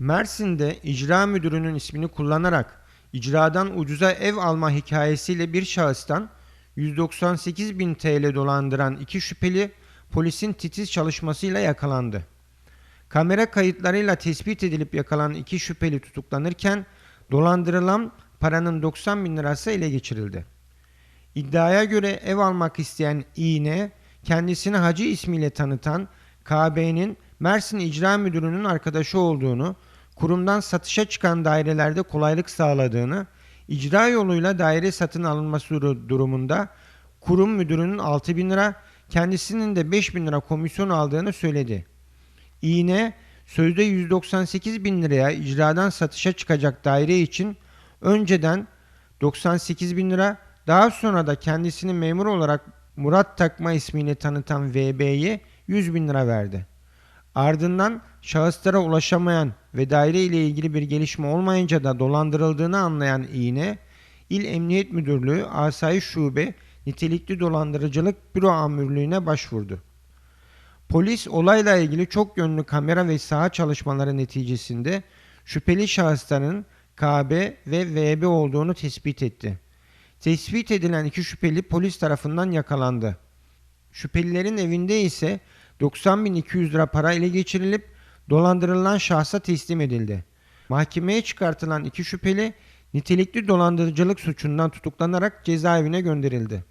Mersin'de icra müdürünün ismini kullanarak icradan ucuza ev alma hikayesiyle bir şahıstan 198 bin TL dolandıran iki şüpheli polisin titiz çalışmasıyla yakalandı. Kamera kayıtlarıyla tespit edilip yakalanan iki şüpheli tutuklanırken dolandırılan paranın 90 bin lirası ele geçirildi. İddiaya göre ev almak isteyen İğne, kendisini Hacı ismiyle tanıtan KB'nin Mersin İcra Müdürü'nün arkadaşı olduğunu, kurumdan satışa çıkan dairelerde kolaylık sağladığını, icra yoluyla daire satın alınması dur- durumunda kurum müdürünün 6 bin lira, kendisinin de 5 bin lira komisyon aldığını söyledi. İğne sözde 198 bin liraya icradan satışa çıkacak daire için önceden 98 bin lira daha sonra da kendisini memur olarak Murat Takma ismiyle tanıtan VB'ye 100 bin lira verdi. Ardından şahıslara ulaşamayan ve daire ile ilgili bir gelişme olmayınca da dolandırıldığını anlayan İğne, İl Emniyet Müdürlüğü Asayiş Şube Nitelikli Dolandırıcılık Büro Amürlüğü'ne başvurdu. Polis olayla ilgili çok yönlü kamera ve saha çalışmaları neticesinde şüpheli şahısların KB ve VB olduğunu tespit etti. Tespit edilen iki şüpheli polis tarafından yakalandı. Şüphelilerin evinde ise 90.200 lira para ele geçirilip dolandırılan şahsa teslim edildi. Mahkemeye çıkartılan iki şüpheli nitelikli dolandırıcılık suçundan tutuklanarak cezaevine gönderildi.